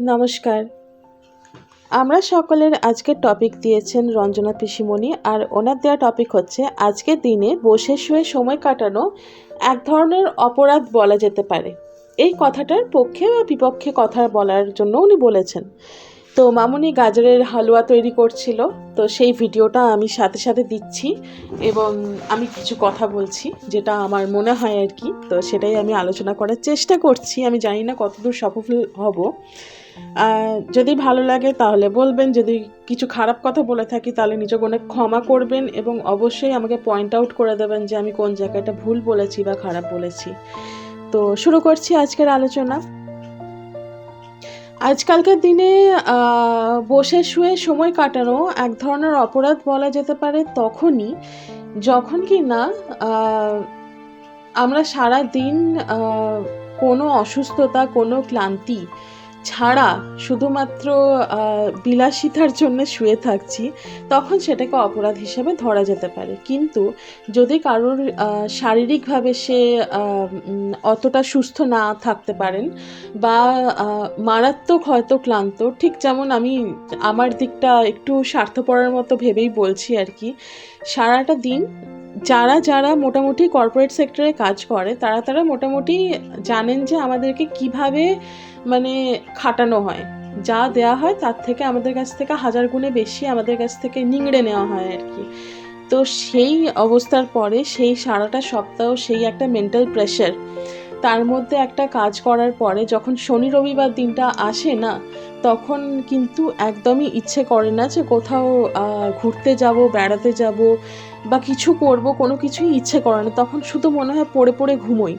নমস্কার। আমরা সকলের আজকের টপিক দিয়েছেন রঞ্জনা পিসিমণি আর ওনার দেওয়া টপিক হচ্ছে আজকের দিনে বসে শুয়ে সময় কাটানো এক ধরনের অপরাধ বলা যেতে পারে। এই কথাটার পক্ষে বা বিপক্ষে কথা বলার জন্য উনি বলেছেন। তো মামুনি গাজরের হালুয়া তৈরি করছিল, তো সেই ভিডিওটা আমি সাথে সাথে দিচ্ছি এবং আমি কিছু কথা বলছি যেটা আমার মনে হয় আর কি, তো সেটাই আমি আলোচনা করার চেষ্টা করছি। আমি জানি না কতদূর সফল হব। যদি ভালো লাগে তাহলে বলবেন, যদি কিছু খারাপ কথা বলে থাকি তাহলে নিজেকে অনেক ক্ষমা করবেন এবং অবশ্যই আমাকে পয়েন্ট আউট করে দেবেন যে আমি কোন জায়গাটা ভুল বলেছি বা খারাপ বলেছি। তো শুরু করছি আজকের আলোচনা। আজকালকার দিনে বসে শুয়ে সময় কাটানো এক ধরনের অপরাধ বলা যেতে পারে তখনই যখন কি না আমরা সারা দিন কোনো অসুস্থতা, কোনো ক্লান্তি ছাড়া শুধুমাত্র বিলাসিতার জন্য শুয়ে থাকছি, তখন সেটাকে অপরাধ হিসেবে ধরা যেতে পারে। কিন্তু যদি কারোর শারীরিকভাবে সে অতটা সুস্থ না থাকতে পারেন বা মারাত্মক হয়তো ক্লান্ত, ঠিক যেমন আমি আমার দিকটা একটু স্বার্থপরের মতো ভেবেই বলছি আর কি, সারাটা দিন যারা যারা মোটামুটি কর্পোরেট সেক্টরে কাজ করে, তারা তারা মোটামুটি জানেন যে আমাদেরকে কীভাবে মানে খাটানো হয়। যা দেয়া হয় তার থেকে আমাদের কাছ থেকে হাজার গুণে বেশি আমাদের কাছ থেকে নিংড়ে নেওয়া হয় আর কি। তো সেই অবস্থার পরে সেই সারাটা সপ্তাহ সেই একটা মেন্টাল প্রেশার তার মধ্যে একটা কাজ করার পরে যখন শনি রবিবার দিনটা আসে না, তখন কিন্তু একদমই ইচ্ছে করে না যে কোথাও ঘুরতে যাব, বেড়াতে যাব বা কিছু করব, কোনো কিছুই ইচ্ছে করে না। তখন শুধু মনে হয় পড়ে পড়ে ঘুমোই।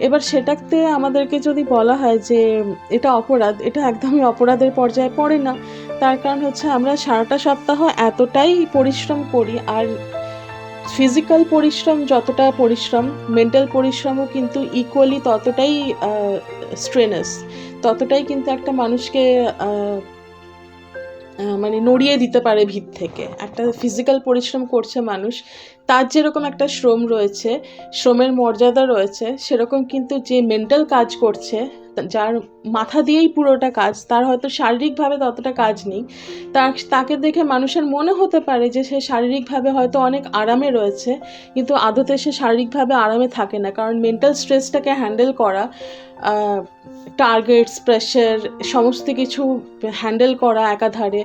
এবার সেটাতে আমাদেরকে যদি বলা হয় যে, এটা অপরাধ, এটা একদমই অপরাধের পর্যায়ে পড়ে না। তার কারণ হচ্ছে আমরা সারাটা সপ্তাহ এতটাই পরিশ্রম করি, আর ফিজিক্যাল পরিশ্রম যতটা পরিশ্রম, মেন্টাল পরিশ্রমও কিন্তু ইকুয়ালি ততটাই স্ট্রেনাস ততটাই কিন্তু একটা মানুষকে মানে নড়িয়ে দিতে পারে ভিত থেকে। একটা ফিজিক্যাল পরিশ্রম করছে মানুষ, তার যেরকম একটা শ্রম রয়েছে, শ্রমের মর্যাদা রয়েছে, সেরকম কিন্তু যে মেন্টাল কাজ করছে যার মাথা দিয়েই পুরোটা কাজ, তার হয়তো শারীরিকভাবে ততটা কাজ নেই। তার, তাকে দেখে মানুষের মনে হতে পারে যে সে শারীরিকভাবে হয়তো অনেক আরামে রয়েছে, কিন্তু আদতে সে শারীরিকভাবে আরামে থাকে না। কারণ মেন্টাল স্ট্রেসটাকে হ্যান্ডেল করা টার্গেটস প্রেশার সমস্ত কিছু হ্যান্ডেল করা একাধারে,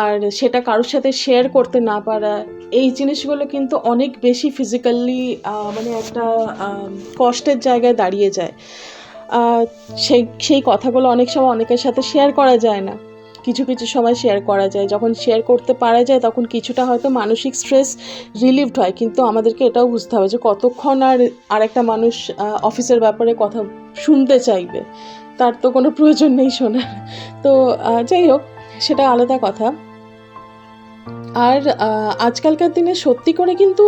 আর সেটা কারোর সাথে শেয়ার করতে না পারা, এই জিনিসগুলো কিন্তু অনেক বেশি ফিজিক্যালি মানে একটা কষ্টের জায়গায় দাঁড়িয়ে যায়। সেই সেই কথাগুলো অনেক সময় অনেকের সাথে শেয়ার করা যায় না। কিছু কিছু সময় শেয়ার করা যায়। যখন শেয়ার করতে পারা যায়, তখন কিছুটা হয়তো মানসিক স্ট্রেস রিলিভড হয়। কিন্তু আমাদেরকে এটাও বুঝতে হবে যে, কতক্ষণ আর, আরেকটা মানুষ অফিসের ব্যাপারে কথা শুনতে চাইবে? তার তো কোনো প্রয়োজন নেই শোনার। তো যাই হোক, সেটা আলাদা কথা। আর আজকালকার দিনে সত্যি করে কিন্তু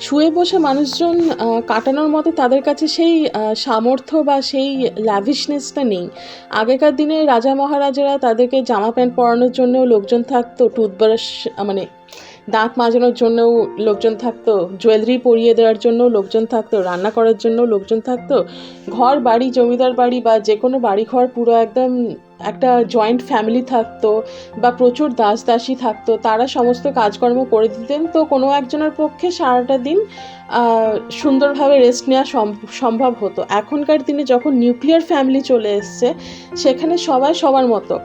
শুয়ে বসে মানুষজন কাটানোর মতো তাদের কাছে সেই সামর্থ্য বা সেই ল্যাভিশনেসটা নেই। আগেকার দিনে রাজা মহারাজারা তাদেরকে জামা প্যান্ট পরানোর জন্যও লোকজন থাকতো টুথব্রাশ মানে দাঁত মাজানোর জন্যও লোকজন থাকতো জুয়েলারি পরিয়ে দেওয়ার জন্য লোকজন থাকতো, রান্না করার জন্য লোকজন থাকতো। ঘর, বাড়ি, জমিদার বাড়ি বা যে কোনো বাড়ি ঘর পুরো একদম একটা জয়েন্ট ফ্যামিলি থাকতো বা প্রচুর দাস দাসী থাকতো, তারা সমস্ত কাজকর্ম করে দিতেন। তো কোনো একজনের পক্ষে সারাটা দিন সুন্দরভাবে রেস্ট নেওয়া সম- সম্ভব হতো। এখনকার দিনে যখন নিউক্লিয়ার ফ্যামিলি চলে এসছে, সেখানে সবাই সবার মতো।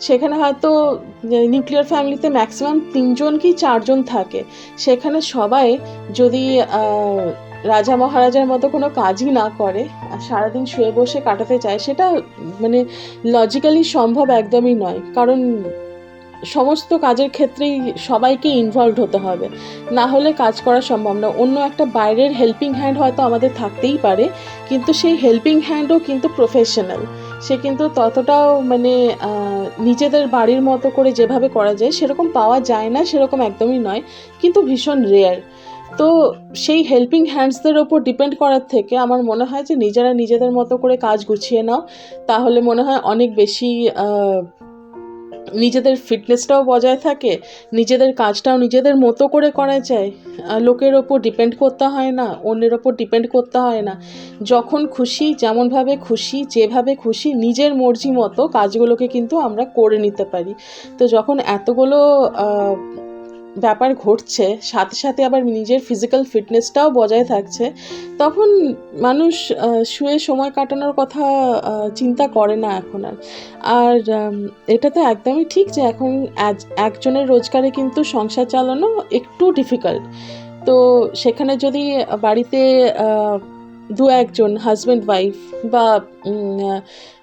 সেখানে হয়তো নিউক্লিয়ার ফ্যামিলিতে ম্যাক্সিমাম তিনজন কি চারজন থাকে। সেখানে সবাই যদি রাজা মহারাজার মতো কোনো কাজই না করে, আর সারাদিন শুয়ে বসে কাটাতে চায়, সেটা মানে লজিক্যালি সম্ভব একদমই নয়। কারণ, সমস্ত কাজের ক্ষেত্রেই সবাইকে ইনভলভ হতে হবে। না হলে কাজ করা সম্ভব না। অন্য একটা বাইরের হেল্পিং হ্যান্ড হয়তো আমাদের থাকতেই পারে, কিন্তু সেই হেল্পিং হ্যান্ডও কিন্তু প্রফেশনাল সে কিন্তু ততটাও মানে নিজেদের বাড়ির মতো করে যেভাবে করা যায়, সেরকম পাওয়া যায় না, সেরকম একদমই নয়। কিন্তু ভীষণ রেয়ার তো সেই হেল্পিং হ্যান্ডসদের ওপর ডিপেন্ড করার থেকে আমার মনে হয় যে নিজেরা নিজেদের মতো করে কাজ গুছিয়ে নাও। তাহলে মনে হয় অনেক বেশি নিজেদের ফিটনেসটাও বজায় থাকে, নিজেদের কাজটাও নিজেদের মতো করে করা যায়। লোকের ওপর ডিপেন্ড করতে হয় না, অন্যের ওপর ডিপেন্ড করতে হয় না। যখন খুশি, যেমনভাবে খুশি, যেভাবে খুশি, নিজের মর্জি মতো কাজগুলোকে কিন্তু আমরা করে নিতে পারি। তো যখন এতগুলো ব্যাপার ঘটছে, সাথে সাথে আবার নিজের ফিজিক্যাল ফিটনেসটাও বজায় থাকছে, তখন মানুষ শুয়ে সময় কাটানোর কথা চিন্তা করে না এখন আর। আর এটা তো একদমই ঠিক যে এখন একজনের রোজগারে কিন্তু সংসার চালানো একটু ডিফিকাল্ট তো সেখানে যদি বাড়িতে দু একজন হাজব্যান্ড ওয়াইফ বা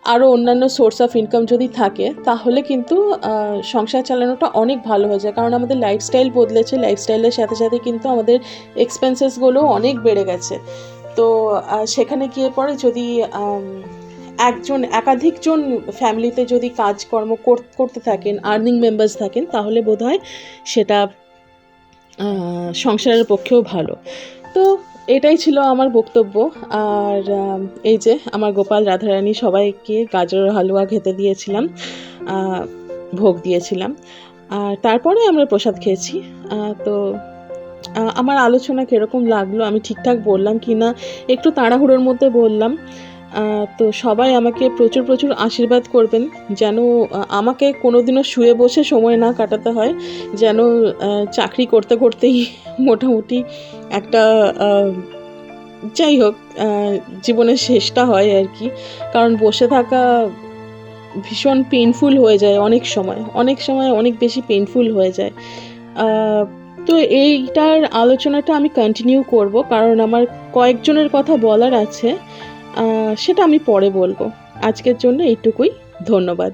আরও অন্যান্য সোর্স অফ ইনকাম যদি থাকে, তাহলে কিন্তু সংসার চালানোটা অনেক ভালো হয়ে যায়। কারণ আমাদের লাইফস্টাইল বদলেছে লাইফস্টাইলের সাথে সাথে কিন্তু আমাদের এক্সপেন্সেসগুলো অনেক বেড়ে গেছে। তো সেখানে গিয়ে পরে যদি একজন, একাধিকজন ফ্যামিলিতে যদি কাজকর্ম কর- করতে থাকেন আর্নিং মেম্বার্স থাকেন, তাহলে বোধহয় সেটা সংসারের পক্ষেও ভালো। তো এটাই ছিল আমার বক্তব্য। আর এই যে আমার গোপাল রাধারানী সবাইকে গাজরের হালুয়া খেতে দিয়েছিলাম ভোগ দিয়েছিলাম। আর তারপরে আমরা প্রসাদ খেয়েছি। তো আমার আলোচনা কীরকম লাগল আমি ঠিকঠাক বললাম কি না, একটু তাড়াহুড়োর মধ্যে বললাম। তো সবাই আমাকে প্রচুর প্রচুর আশীর্বাদ করবেন যেন আমাকে কোনোদিনও শুয়ে বসে সময় না কাটাতে হয়, যেন চাকরি করতে করতেই মোটামুটি একটা যাই হোক জীবনের শেষটা হয় আর কি। কারণ বসে থাকা ভীষণ পেনফুল হয়ে যায় অনেক সময় অনেক সময় অনেক বেশি পেনফুল হয়ে যায়। তো এইটার আলোচনাটা আমি কন্টিনিউ করব, কারণ আমার কয়েকজনের কথা বলার আছে। সেটা আমি পরে বলব। আজকের জন্য এইটুকুই ধন্যবাদ।